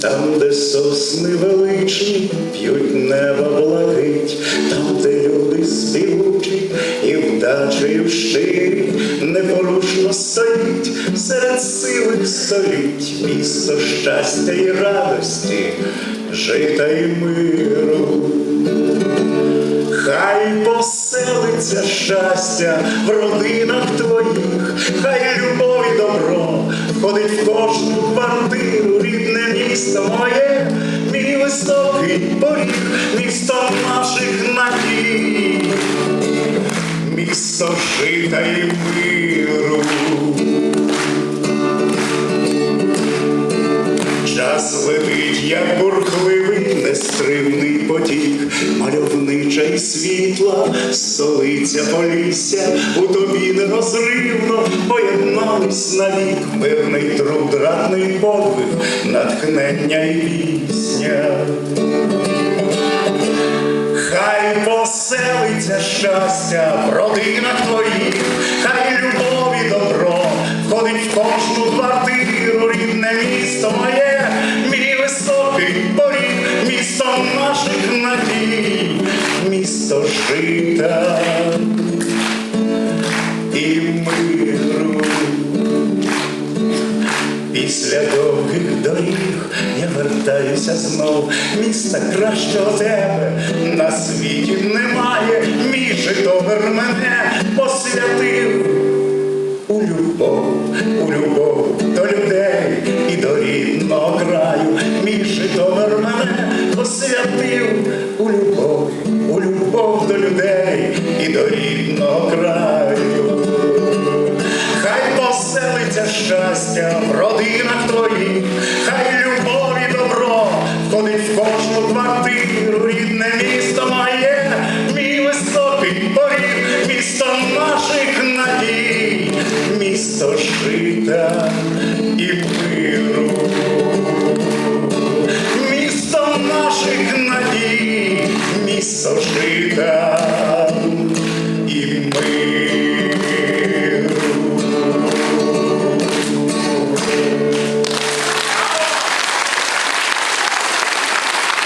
там, де сосни величні, п'ють небо блакить, там, де люди співучі і вдачею щирі, непорушно стоїть серед сивих століть, місто щастя і радості, жита і миру. Хай поселиться щастя в родинах твоїх, хай любов і добро входить в кожну квартиру, рідне місто моє, мій високий поріг, місто наших надій, місто жита і миру. Час летить, як бурхливий, нестримний потік, мальовнича і світла, столиця Полісся, у тобі нерозривно поєднались навік, мирний труд, ратний подвиг, натхнення і пісня. Хай поселиться щастя в родинах твоїх, хай любов і добро входить в кожну квартиру, рідне місто моє, мій високий поріг, місто наших надій, місто жита доріг. Я вертаюся знов, міста кращого тебе на світі немає, мій Житомир мене посвятив. У любов, у любов до людей і до рідного краю, мій Житомир мене посвятив. У любов, у любов до людей і до рідного краю. Хай поселиться щастя в родинах твоїх, жита і миру. Місто наших надій, місто миру.